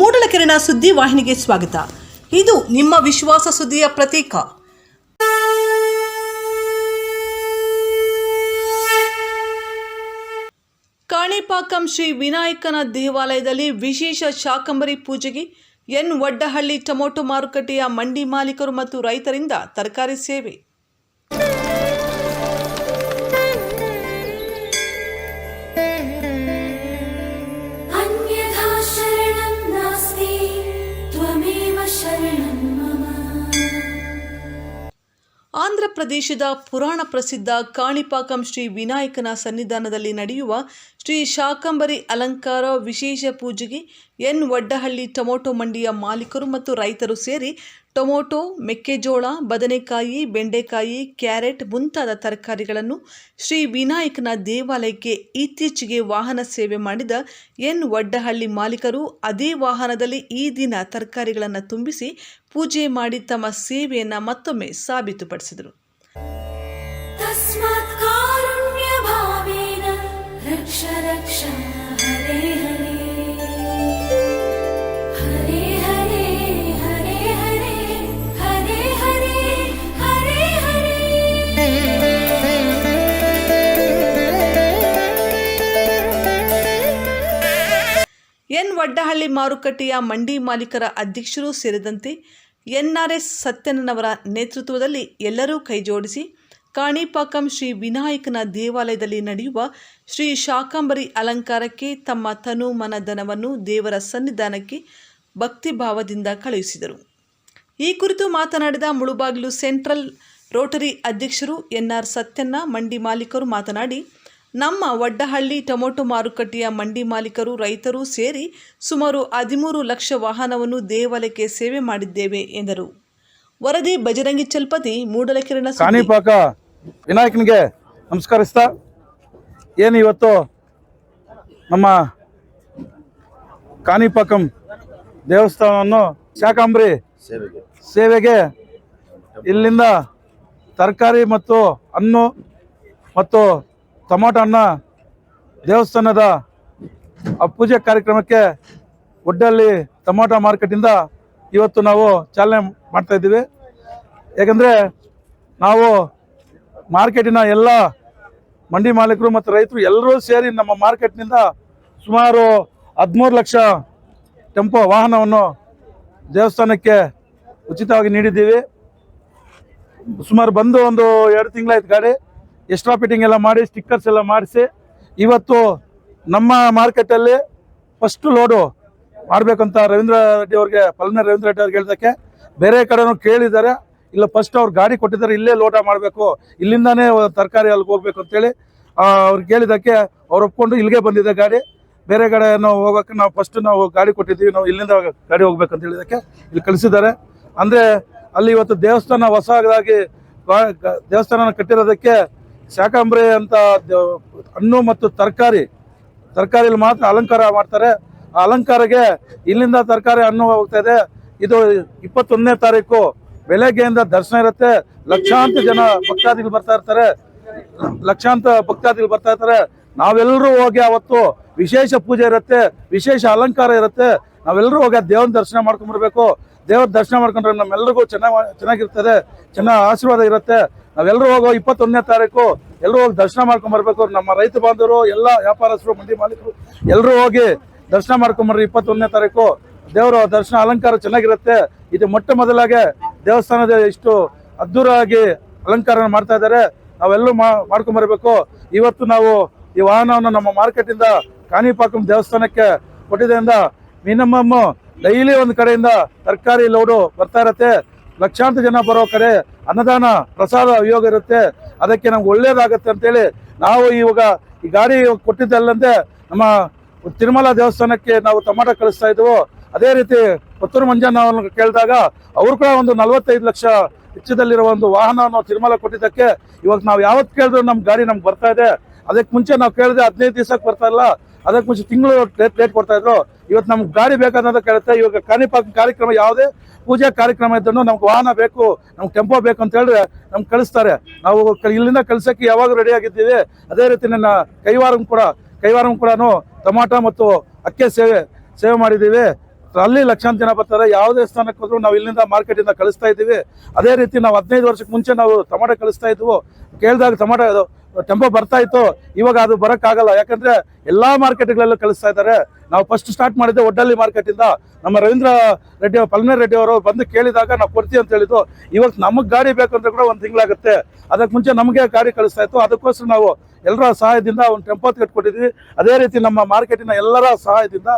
ಮೂಡಲಕೆರೆನ ಸುದ್ದಿ ವಾಹಿನಿಗೆ ಸ್ವಾಗತ. ಇದು ನಿಮ್ಮ ವಿಶ್ವಾಸ ಸುದ್ದಿಯ ಪ್ರತೀಕ. ಕಾಣಿಪಾಕಂ ಶ್ರೀ ವಿನಾಯಕನ ದೇವಾಲಯದಲ್ಲಿ ವಿಶೇಷ ಶಾಕಂಬರಿ ಪೂಜೆಗೆ ಎನ್ ವಡ್ಡಹಳ್ಳಿ ಟೊಮೊಟೊ ಮಾರುಕಟ್ಟೆಯ ಮಂಡಿ ಮಾಲೀಕರು ಮತ್ತು ರೈತರಿಂದ ತರಕಾರಿ ಸೇವೆ. ಆಂಧ್ರ ಪ್ರದೇಶದ ಪುರಾಣ ಪ್ರಸಿದ್ಧ ಕಾಣಿಪಾಕಂ ಶ್ರೀ ವಿನಾಯಕನ ಸನ್ನಿಧಾನದಲ್ಲಿ ನಡೆಯುವ ಶ್ರೀ ಶಾಕಂಬರಿ ಅಲಂಕಾರ ವಿಶೇಷ ಪೂಜೆಗೆ ಎನ್ ವಡ್ಡಹಳ್ಳಿ ಟೊಮೊಟೊ ಮಂಡಿಯ ಮಾಲೀಕರು ಮತ್ತು ರೈತರು ಸೇರಿ ಟೊಮೊಟೊ, ಮೆಕ್ಕೆಜೋಳ, ಬದನೆಕಾಯಿ, ಬೆಂಡೆಕಾಯಿ, ಕ್ಯಾರೆಟ್ ಮುಂತಾದ ತರಕಾರಿಗಳನ್ನು ಶ್ರೀ ವಿನಾಯಕನ ದೇವಾಲಯಕ್ಕೆ ಇತ್ತೀಚೆಗೆ ವಾಹನ ಸೇವೆ ಮಾಡಿದ ಎನ್ ವಡ್ಡಹಳ್ಳಿ ಮಾಲೀಕರು ಅದೇ ವಾಹನದಲ್ಲಿ ಈ ದಿನ ತರಕಾರಿಗಳನ್ನು ತುಂಬಿಸಿ ಪೂಜೆ ಮಾಡಿ ತಮ್ಮ ಸೇವೆಯನ್ನು ಮತ್ತೊಮ್ಮೆ ಸಾಬೀತುಪಡಿಸಿದರು. ಎನ್ ವಡ್ಡಹಳ್ಳಿ ಮಾರುಕಟ್ಟೆಯ ಮಂಡಿ ಮಾಲೀಕರ ಅಧ್ಯಕ್ಷರು ಸೇರಿದಂತೆ ಎನ್ಆರ್ಎಸ್ ಸತ್ಯನವರ ನೇತೃತ್ವದಲ್ಲಿ ಎಲ್ಲರೂ ಕೈಜೋಡಿಸಿ ಕಾಣಿಪಾಕಂ ಶ್ರೀ ವಿನಾಯಕನ ದೇವಾಲಯದಲ್ಲಿ ನಡೆಯುವ ಶ್ರೀ ಶಾಕಾಂಬರಿ ಅಲಂಕಾರಕ್ಕೆ ತಮ್ಮ ತನು ಮನಧನವನ್ನು ದೇವರ ಸನ್ನಿಧಾನಕ್ಕೆ ಭಕ್ತಿಭಾವದಿಂದ ಕಳುಹಿಸಿದರು. ಈ ಕುರಿತು ಮಾತನಾಡಿದ ಮುಳುಬಾಗಿಲು ಸೆಂಟ್ರಲ್ ರೋಟರಿ ಅಧ್ಯಕ್ಷರು ಎನ್ಆರ್ ಸತ್ಯನ್ನ ಮಂಡಿ ಮಾಲೀಕರು ಮಾತನಾಡಿ, ನಮ್ಮ ವಡ್ಡಹಳ್ಳಿ ಟೊಮೊಟೊ ಮಾರುಕಟ್ಟೆಯ ಮಂಡಿ ಮಾಲೀಕರು ರೈತರು ಸೇರಿ ಸುಮಾರು ಹದಿಮೂರು ಲಕ್ಷ ವಾಹನವನ್ನು ದೇವಾಲಯಕ್ಕೆ ಸೇವೆ ಮಾಡಿದ್ದೇವೆ ಎಂದರು. ವರದಿ ಬಜರಂಗಿ ಚಲ್ಪತಿ ಮೂಡಲಕಿರಣ ವಿನಾಯಕನಿಗೆ ನಮಸ್ಕರಿಸ್ತಾ ಏನು ಇವತ್ತು ನಮ್ಮ ಕಾಣಿಪಾಕಂ ದೇವಸ್ಥಾನವನ್ನು ಶಾಕಾಂಬ್ರಿ ಸೇವೆಗೆ. ಇಲ್ಲಿಂದ ತರಕಾರಿ ಮತ್ತು ಹಣ್ಣು ಮತ್ತು ಟೊಮೊಟೊ ಹಣ್ಣ ದೇವಸ್ಥಾನದ ಆ ಪೂಜೆ ಕಾರ್ಯಕ್ರಮಕ್ಕೆ ಒಡ್ಡಲ್ಲಿ ಟೊಮಾಟೊ ಮಾರ್ಕೆಟಿಂದ ಇವತ್ತು ನಾವು ಚಾಲನೆ ಮಾಡ್ತಾಯಿದ್ದೀವಿ ಏಕೆಂದರೆ ಯಾಕಂದರೆ ನಾವು ಮಾರ್ಕೆಟಿನ ಎಲ್ಲ ಮಂಡಿ ಮಾಲೀಕರು ಮತ್ತು ರೈತರು ಎಲ್ಲರೂ ಸೇರಿ ನಮ್ಮ ಮಾರ್ಕೆಟ್ನಿಂದ ಸುಮಾರು ಹದಿಮೂರು ಲಕ್ಷ ಟೆಂಪೋ ವಾಹನವನ್ನು ದೇವಸ್ಥಾನಕ್ಕೆ ಉಚಿತವಾಗಿ ನೀಡಿದ್ದೀವಿ. ಸುಮಾರು ಬಂದು ಒಂದು ಎರಡು ತಿಂಗಳಾಯ್ತು ಗಾಡಿ. ಎಕ್ಸ್ಟ್ರಾ ಫಿಟ್ಟಿಂಗ್ ಎಲ್ಲ ಮಾಡಿ ಸ್ಟಿಕ್ಕರ್ಸ್ ಎಲ್ಲ ಮಾಡಿಸಿ. ಇವತ್ತು ನಮ್ಮ ಮಾರ್ಕೆಟಲ್ಲಿ ಫಸ್ಟ್ ಲೋಡು ಮಾಡಬೇಕಂತ ರವೀಂದ್ರ ರೆಡ್ಡಿ ಅವ್ರಿಗೆ ಪಲ್ಮನೆ ರವೀಂದ್ರ ರೆಡ್ಡಿ ಅವ್ರಿಗೆ ಹೇಳಿದಕ್ಕೆ ಬೇರೆ ಕಡೆನೂ ಕೇಳಿದ್ದಾರೆ. ಇಲ್ಲ ಫಸ್ಟ್ ಅವ್ರು ಗಾಡಿ ಕೊಟ್ಟಿದ್ದಾರೆ, ಇಲ್ಲೇ ಲೋಟ ಮಾಡಬೇಕು, ಇಲ್ಲಿಂದಾನೇ ತರಕಾರಿ ಅಲ್ಲಿಗೆ ಹೋಗ್ಬೇಕು ಅಂತೇಳಿ ಅವ್ರು ಕೇಳಿದ್ದಕ್ಕೆ ಅವ್ರು ಒಪ್ಕೊಂಡು ಇಲ್ಲಿಗೆ ಬಂದಿದೆ ಗಾಡಿ. ಬೇರೆ ಕಡೆ ನಾವು ಹೋಗೋಕೆ ನಾವು ಫಸ್ಟ್ ನಾವು ಗಾಡಿ ಕೊಟ್ಟಿದ್ದೀವಿ, ನಾವು ಇಲ್ಲಿಂದ ಗಾಡಿ ಹೋಗ್ಬೇಕು ಅಂತ ಹೇಳಿದಕ್ಕೆ ಇಲ್ಲಿ ಕಳಿಸಿದ್ದಾರೆ. ಅಂದರೆ ಅಲ್ಲಿ ಇವತ್ತು ದೇವಸ್ಥಾನ ಹೊಸದಾಗಿ ದೇವಸ್ಥಾನ ಕಟ್ಟಿರೋದಕ್ಕೆ ಶಾಕಾಂಬ್ರಿ ಅಂತ ಹಣ್ಣು ಮತ್ತು ತರಕಾರಿ, ತರಕಾರಿಲಿ ಮಾತ್ರ ಅಲಂಕಾರ ಮಾಡ್ತಾರೆ. ಆ ಅಲಂಕಾರಕ್ಕೆ ಇಲ್ಲಿಂದ ತರಕಾರಿ ಹಣ್ಣು ಹೋಗ್ತಾ ಇದೆ. ಇದು ಇಪ್ಪತ್ತೊಂದನೇ ತಾರೀಕು. ಬೆಳಗ್ಗೆಯಿಂದ ದರ್ಶನ ಇರುತ್ತೆ. ಲಕ್ಷಾಂತರ ಜನ ಭಕ್ತಾದಿಗಳು ಬರ್ತಾ ಇರ್ತಾರೆ. ಲಕ್ಷಾಂತರ ಭಕ್ತಾದಿಗಳು ಬರ್ತಾ ಇರ್ತಾರೆ. ನಾವೆಲ್ಲರೂ ಹೋಗಿ ಅವತ್ತು ವಿಶೇಷ ಪೂಜೆ ಇರುತ್ತೆ, ವಿಶೇಷ ಅಲಂಕಾರ ಇರುತ್ತೆ. ನಾವೆಲ್ಲರೂ ಹೋಗಿ ದೇವನ ದರ್ಶನ ಮಾಡ್ಕೊಂಡ್ ಬರ್ಬೇಕು ದೇವ್ರ ದರ್ಶನ ಮಾಡ್ಕೊಂಡ್ರೆ ನಮ್ಮೆಲ್ಲರಿಗೂ ಚೆನ್ನಾಗಿ ಚೆನ್ನಾಗಿರ್ತದೆ, ಚೆನ್ನಾಗಿ ಆಶೀರ್ವಾದ ಇರುತ್ತೆ. ನಾವೆಲ್ಲರೂ ಹೋಗೋ ಇಪ್ಪತ್ತೊಂದನೇ ತಾರೀಕು, ಎಲ್ಲರೂ ಹೋಗಿ ದರ್ಶನ ಮಾಡ್ಕೊಂಡ್ ಬರ್ಬೇಕು ನಮ್ಮ ರೈತ ಬಾಂಧವರು, ಎಲ್ಲ ವ್ಯಾಪಾರಸ್ಥರು, ಮಂಡಿ ಮಾಲೀಕರು, ಎಲ್ಲರೂ ಹೋಗಿ ದರ್ಶನ ಮಾಡ್ಕೊಂಬರ್ರಿ ಇಪ್ಪತ್ತೊಂದನೇ ತಾರೀಕು. ದೇವರ ದರ್ಶನ ಅಲಂಕಾರ ಚೆನ್ನಾಗಿರುತ್ತೆ. ಇದು ಮೊಟ್ಟ ಮೊದಲಾಗೆ ದೇವಸ್ಥಾನದ ಇಷ್ಟು ಅದ್ದೂರಾಗಿ ಅಲಂಕಾರ ಮಾಡ್ತಾ ಇದ್ದಾರೆ. ನಾವೆಲ್ಲೂ ಮಾ ಮಾಡ್ಕೊಂಬರ್ಬೇಕು ಇವತ್ತು ನಾವು ಈ ವಾಹನವನ್ನು ನಮ್ಮ ಮಾರ್ಕೆಟಿಂದ ಕಾಣಿಪಾಕಂ ದೇವಸ್ಥಾನಕ್ಕೆ ಕೊಟ್ಟಿದ್ದರಿಂದ ಮಿನಿಮಮ್ ಡೈಲಿ ಒಂದು ಕಡೆಯಿಂದ ತರಕಾರಿ ಲೋಡು ಬರ್ತಾ ಇರತ್ತೆ. ಲಕ್ಷಾಂತರ ಜನ ಬರೋ ಕಡೆ ಅನ್ನದಾನ ಪ್ರಸಾದ ಯೋಗ ಇರುತ್ತೆ. ಅದಕ್ಕೆ ನಮ್ಗೆ ಒಳ್ಳೇದಾಗತ್ತೆ ಅಂತೇಳಿ ನಾವು ಇವಾಗ ಈ ಗಾಡಿ ಕೊಟ್ಟಿದ್ದಲ್ಲಂತೆ ನಮ್ಮ ತಿರುಮಲ ದೇವಸ್ಥಾನಕ್ಕೆ ನಾವು ಟೊಮಾಟೊ ಕಳಿಸ್ತಾ ಇದ್ವು. ಅದೇ ರೀತಿ ಪುತ್ತೂರು ಮಂಜಣ್ಣ ಅವರನ್ನು ಕೇಳಿದಾಗ ಅವರು ಕೂಡ ಒಂದು ನಲವತ್ತೈದು ಲಕ್ಷ ವೆಚ್ಚದಲ್ಲಿರುವ ಒಂದು ವಾಹನವನ್ನು ತಿರುಮಲ ಕೊಟ್ಟಿದ್ದಕ್ಕೆ ಇವಾಗ ನಾವು ಯಾವತ್ತು ಕೇಳಿದ್ರು ನಮ್ಮ ಗಾಡಿ ನಮ್ಗೆ ಬರ್ತಾ ಇದೆ. ಅದಕ್ಕೆ ಮುಂಚೆ ನಾವು ಕೇಳಿದ್ರೆ ಹದಿನೈದು ದಿವಸಕ್ಕೆ ಬರ್ತಾ ಇಲ್ಲ. ಅದಕ್ಕೆ ಮುಂಚೆ ತಿಂಗಳು ಲೇಟ್ ಲೇಟ್ ಕೊಡ್ತಾ ಇದ್ರು. ಇವತ್ತು ನಮ್ಗೆ ಗಾಡಿ ಬೇಕಾದಂತ ಕೇಳುತ್ತೆ. ಇವಾಗ ಕಾಣಿಪಾಕ ಕಾರ್ಯಕ್ರಮ ಯಾವುದೇ ಪೂಜೆ ಕಾರ್ಯಕ್ರಮ ಇದ್ದನ್ನು ನಮ್ಗೆ ವಾಹನ ಬೇಕು, ನಮ್ಗೆ ಟೆಂಪೋ ಬೇಕು ಅಂತ ಹೇಳಿದ್ರೆ ನಮ್ಗೆ ಕಳಿಸ್ತಾರೆ. ನಾವು ಇಲ್ಲಿಂದ ಕಳ್ಸಕ್ಕೆ ಯಾವಾಗ ರೆಡಿ ಆಗಿದ್ದೀವಿ. ಅದೇ ರೀತಿ ನನ್ನ ಕೈವಾರಂ ಕೂಡ ಕೈವಾರಂ ಕೂಡ ಟೊಮಾಟೊ ಮತ್ತು ಅಕ್ಕಿ ಸೇವೆ ಸೇವೆ ಮಾಡಿದ್ದೀವಿ. ಅಲ್ಲಿ ಲಕ್ಷಾಂತರ ಜನ ಬರ್ತಾರೆ. ಯಾವುದೇ ಸ್ಥಾನಕ್ಕೆ ಹೋದ್ರು ನಾವು ಇಲ್ಲಿಂದ ಮಾರ್ಕೆಟಿಂದ ಕಳಿಸ್ತಾ ಇದ್ದೀವಿ. ಅದೇ ರೀತಿ ನಾವು ಹದಿನೈದು ವರ್ಷಕ್ಕೆ ಮುಂಚೆ ನಾವು ಟೊಮಾಟೊ ಕಳಿಸ್ತಾ ಇದ್ವು. ಕೇಳಿದಾಗ ಟೊಮಾಟೊ ಟೆಂಪೋ ಬರ್ತಾ ಇತ್ತು. ಇವಾಗ ಅದು ಬರೋಕ್ಕಾಗಲ್ಲ. ಯಾಕಂದ್ರೆ ಎಲ್ಲಾ ಮಾರ್ಕೆಟ್ಗಳಲ್ಲೂ ಕಳಿಸ್ತಾ ಇದ್ದಾರೆ. ನಾವು ಫಸ್ಟ್ ಸ್ಟಾರ್ಟ್ ಮಾಡಿದ್ದೆ ಒಡ್ಡಲ್ಲಿ ಮಾರ್ಕೆಟಿಂದ ನಮ್ಮ ರವೀಂದ್ರ ರೆಡ್ಡಿ ಪಲ್ಮೇರ್ ರೆಡ್ಡಿ ಅವರು ಬಂದು ಕೇಳಿದಾಗ ನಾವು ಕೊಡ್ತೀವಿ ಅಂತ ಹೇಳಿದ್ದು. ಇವಾಗ ನಮಗೆ ಗಾಡಿ ಬೇಕು ಅಂತ ಕೂಡ ಒಂದು ತಿಂಗಳಾಗುತ್ತೆ. ಅದಕ್ಕೆ ಮುಂಚೆ ನಮಗೆ ಗಾಡಿ ಕಳಿಸ್ತಾ ಇತ್ತು. ಅದಕ್ಕೋಸ್ಕರ ನಾವು ಎಲ್ಲರ ಸಹಾಯದಿಂದ ಒಂದು ಟೆಂಪೋ ಕಟ್ಕೊಟ್ಟಿದ್ವಿ ಅದೇ ರೀತಿ ನಮ್ಮ ಮಾರ್ಕೆಟಿನ ಎಲ್ಲರ ಸಹಾಯದಿಂದ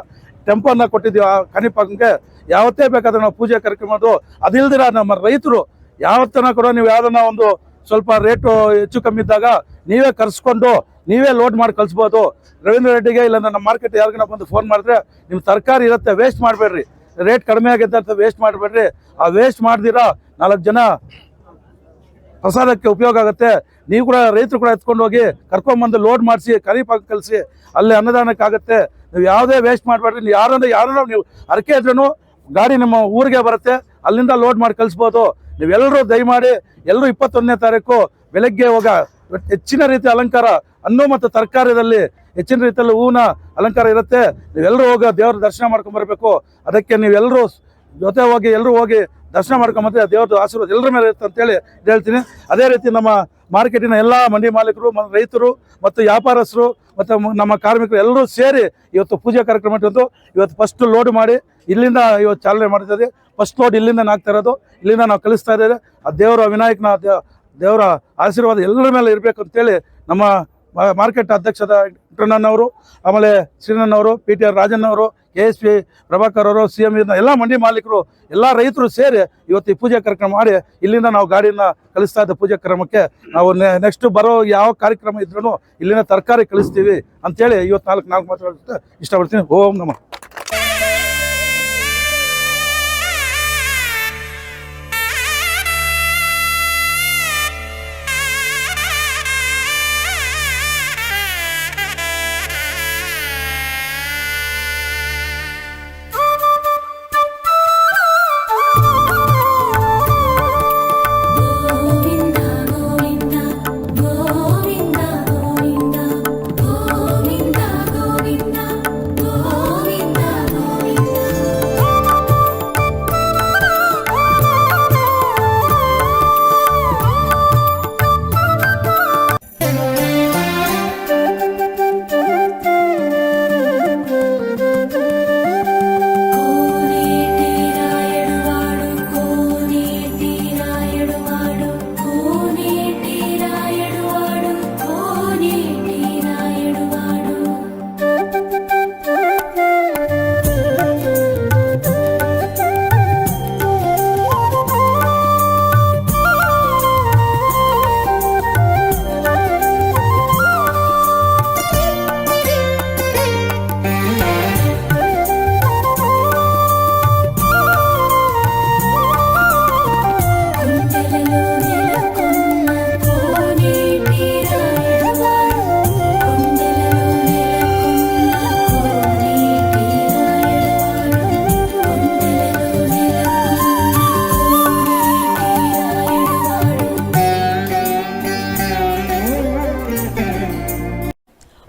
ಟೆಂಪೋನ ಕೊಟ್ಟಿದ್ದೀವಿ. ಆ ಕನಿಪಾಕಂಗೆ ಯಾವತ್ತೇ ಬೇಕಾದ್ರೆ ನಾವು ಪೂಜೆ ಕಾರ್ಯಕ್ರಮದ್ದು ಅದಿಲ್ದಿರ ನಮ್ಮ ರೈತರು ಯಾವತ್ತನ ಕೂಡ ನೀವು ಯಾವ್ದನ್ನ ಒಂದು ಸ್ವಲ್ಪ ರೇಟು ಹೆಚ್ಚು ಕಮ್ಮಿ ಇದ್ದಾಗ ನೀವೇ ಕರ್ಸ್ಕೊಂಡು ನೀವೇ ಲೋಡ್ ಮಾಡಿ ಕಳಿಸ್ಬೋದು. ರವೀಂದ್ರ ರೆಡ್ಡಿಗೆ ಇಲ್ಲ ನಮ್ಮ ಮಾರ್ಕೆಟ್ ಯಾರಿಗಿನ ಬಂದು ಫೋನ್ ಮಾಡಿದ್ರೆ ನಿಮ್ಮ ತರಕಾರಿ ಇರುತ್ತೆ ವೇಸ್ಟ್ ಮಾಡಬೇಡ್ರಿ. ರೇಟ್ ಕಡಿಮೆ ಆಗಿದೆ ಅಂತ ವೇಸ್ಟ್ ಮಾಡಬೇಡ್ರಿ. ಆ ವೇಸ್ಟ್ ಮಾಡ್ದಿರಾ ನಾಲ್ಕು ಜನ ಪ್ರಸಾದಕ್ಕೆ ಉಪಯೋಗ ಆಗುತ್ತೆ. ನೀವು ಕೂಡ ರೈತರು ಕೂಡ ಎತ್ಕೊಂಡು ಹೋಗಿ ಕರ್ಕೊಂಬಂದು ಲೋಡ್ ಮಾಡಿಸಿ, ಕರಿಪಾಕ ಕಲಿಸಿ, ಅಲ್ಲಿ ಅನ್ನದಾನಕ್ಕಾಗತ್ತೆ. ನೀವು ಯಾವುದೇ ವೇಸ್ಟ್ ಮಾಡಬೇಡ್ರಿ ನೀವು ಯಾರನ್ನ ಯಾರನ್ನ ನೀವು ಅರಕೆ ಇದ್ರೂ ಗಾಡಿ ನಿಮ್ಮ ಊರಿಗೆ ಬರುತ್ತೆ, ಅಲ್ಲಿಂದ ಲೋಡ್ ಮಾಡಿ ಕಳಿಸ್ಬೋದು. ನೀವೆಲ್ಲರೂ ದಯಮಾಡಿ ಎಲ್ಲರೂ ಇಪ್ಪತ್ತೊಂದನೇ ತಾರೀಕು ಬೆಳಗ್ಗೆ ಹೋಗ ಹೆಚ್ಚಿನ ರೀತಿಯ ಅಲಂಕಾರ, ಹಣ್ಣು ಮತ್ತು ತರಕಾರಿಯಲ್ಲಿ ಹೆಚ್ಚಿನ ರೀತಿಯಲ್ಲಿ ಹೂವಿನ ಅಲಂಕಾರ ಇರುತ್ತೆ. ನೀವೆಲ್ಲರೂ ಹೋಗಿ ದೇವ್ರ ದರ್ಶನ ಮಾಡ್ಕೊಂಡ್ ಬರಬೇಕು. ಅದಕ್ಕೆ ನೀವೆಲ್ಲರೂ ಜೊತೆ ಹೋಗಿ ಎಲ್ಲರೂ ಹೋಗಿ ದರ್ಶನ ಮಾಡ್ಕೊಂಬಂದ್ರೆ ದೇವ್ರದ್ದು ಆಶೀರ್ವಾದ ಎಲ್ಲರ ಮೇಲೆ ಇರುತ್ತೆ ಅಂತೇಳಿ ಹೇಳ್ತೀನಿ. ಅದೇ ರೀತಿ ನಮ್ಮ ಮಾರ್ಕೆಟಿನ ಎಲ್ಲ ಮಂಡಿ ಮಾಲೀಕರು ರೈತರು ಮತ್ತು ವ್ಯಾಪಾರಸ್ಥರು ಮತ್ತು ನಮ್ಮ ಕಾರ್ಮಿಕರು ಎಲ್ಲರೂ ಸೇರಿ ಇವತ್ತು ಪೂಜಾ ಕಾರ್ಯಕ್ರಮ ಇಟ್ಟು ಇವತ್ತು ಫಸ್ಟ್ ಲೋಡ್ ಮಾಡಿ ಇಲ್ಲಿಂದ ಇವತ್ತು ಚಾಲನೆ ಮಾಡ್ತಿದ್ದೀವಿ ಫಸ್ಟ್ ಲೋಡ್ ಇಲ್ಲಿಂದ ನಾಗ್ತಾ ಇರೋದು. ಇಲ್ಲಿಂದ ನಾವು ಕಲಿಸ್ತಾ ಇದ್ದೇವೆ. ಆ ದೇವರ ವಿನಾಯಕನ ದೇವರ ಆಶೀರ್ವಾದ ಎಲ್ಲರ ಮೇಲೆ ಇರಬೇಕು ಅಂತೇಳಿ ನಮ್ಮ ಮಾರ್ಕೆಟ್ ಅಧ್ಯಕ್ಷದ ಇಂಟ್ರಣ್ಣನವರು, ಆಮೇಲೆ ಶ್ರೀನನ್ನವರು ಪಿ ಟಿ ಆರ್ ರಾಜಣ್ಣವರು ಕೆ ಎಸ್ ಪಿ ಪ್ರಭಾಕರ್ ಅವರು, ಸಿ ಎಂ ಎಲ್ಲ ಮಂಡಿ ಮಾಲೀಕರು, ಎಲ್ಲ ರೈತರು ಸೇರಿ ಇವತ್ತು ಈ ಪೂಜೆ ಕಾರ್ಯಕ್ರಮ ಮಾಡಿ ಇಲ್ಲಿಂದ ನಾವು ಗಾಡಿಯನ್ನು ಕಳಿಸ್ತಾ ಇದ್ದ ಪೂಜೆ ಕ್ರಮಕ್ಕೆ ನಾವು ನೆಕ್ಸ್ಟ್ ಬರೋ ಯಾವ ಕಾರ್ಯಕ್ರಮ ಇದ್ರೂ ಇಲ್ಲಿನ ತರಕಾರಿ ಕಳಿಸ್ತೀವಿ ಅಂತೇಳಿ ಇವತ್ತು ನಾಲ್ಕು ನಾಲ್ಕು ಮಾತುಗಳ ಇಷ್ಟಪಡ್ತೀನಿ. ಓಂ ನಮಃ.